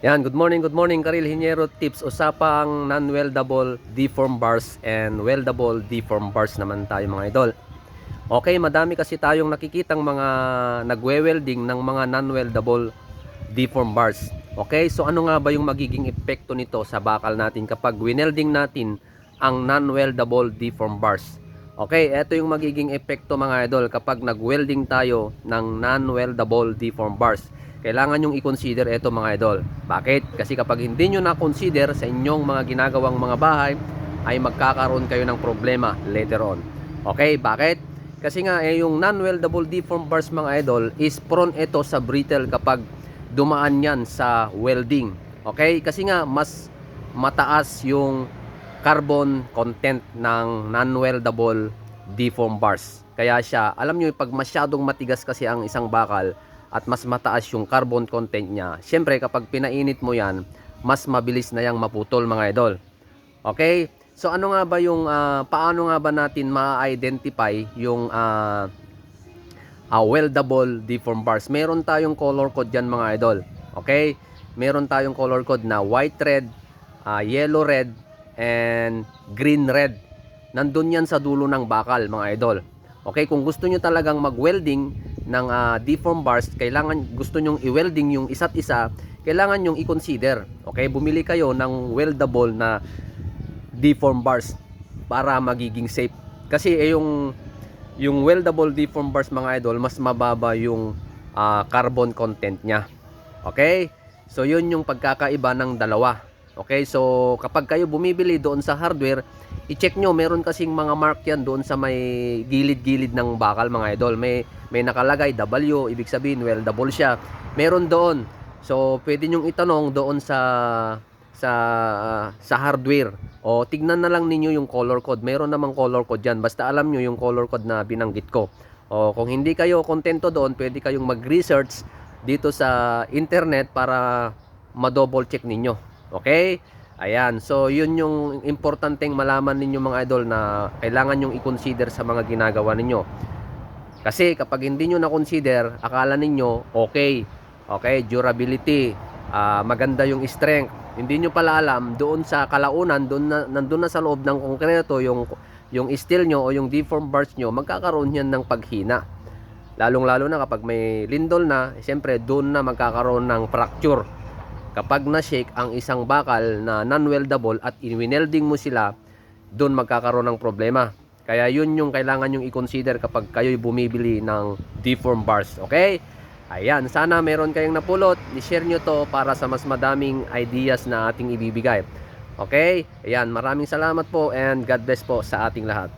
Yan, good morning, good morning Karil Hinyero Tips. Usapang non-weldable deform bars and weldable deform bars naman tayo mga idol. Okay, madami kasi tayong nakikitang mga nagwe-welding ng mga non-weldable deform bars. Okay, so ano nga ba yung magiging epekto nito sa bakal natin kapag winelding natin ang non-weldable deform bars? Okay, ito yung magiging epekto mga idol kapag nag-welding tayo ng non-weldable deform bars. Kailangan nyong i-consider ito mga idol. Bakit? Kasi kapag hindi nyo na-consider sa inyong mga ginagawang mga bahay, ay magkakaroon kayo ng problema later on. Okay, bakit? Kasi nga eh, yung non-weldable deform bars mga idol is prone ito sa brittle kapag dumaan yan sa welding. Okay? Kasi nga mas mataas yung carbon content ng non-weldable deform bars. Kaya siya, alam nyo, pag masyadong matigas kasi ang isang bakal at mas mataas yung carbon content niya, syempre kapag pinainit mo yan, mas mabilis na yang maputol mga idol. Okay? So ano nga ba yung, ah, paano nga ba natin ma-identify yung ah, ah, weldable deform bars? Meron tayong color code dyan mga idol. Okay? Meron tayong color code na white red, ah, yellow red, and green red. Nandun yan sa dulo ng bakal mga idol. Okay, kung gusto nyo talagang mag-welding ng ah, deform bars, kailangan gusto nyong i-welding yung isa't isa, kailangan nyong i-consider. Okay, bumili kayo ng weldable na deform bars para magiging safe. Kasi eh, yung yung weldable deform bars mga idol, mas mababa yung ah, carbon content niya. Okay? So yun yung pagkakaiba ng dalawa. Okay? So kapag kayo bumibili doon sa hardware, i-check nyo, meron kasing mga mark yan doon sa may gilid-gilid ng bakal mga idol. May may nakalagay W, ibig sabihin weldable siya. Meron doon. So pwede nyong itanong doon sa sa sa hardware. O tignan na lang ninyo yung color code. Meron namang color code diyan. Basta alam nyo yung color code na binanggit ko. O kung hindi kayo kontento doon, pwede kayong mag-research dito sa internet para ma-double check ninyo. Okay? Ayan. So, yun yung importanteng malaman ninyo mga idol na kailangan nyong i-consider sa mga ginagawa ninyo. Kasi kapag hindi nyo na-consider, akala ninyo okay. Okay, durability, ah, maganda yung strength. Hindi nyo pala alam, doon sa kalaunan, doon na, nandun na sa loob ng konkreto, yung, yung steel nyo o yung deform bars nyo, magkakaroon yan ng paghina. Lalong-lalo na kapag may lindol na, siyempre doon na magkakaroon ng fracture. Kapag na-shake ang isang bakal na non-weldable at in-welding mo sila, doon magkakaroon ng problema. Kaya yun yung kailangan yung i-consider kapag kayo'y bumibili ng deform bars. Okay? Ayan, sana meron kayong napulot. I-share nyo to para sa mas madaming ideas na ating ibibigay. Okay? Ayan, maraming salamat po and God bless po sa ating lahat.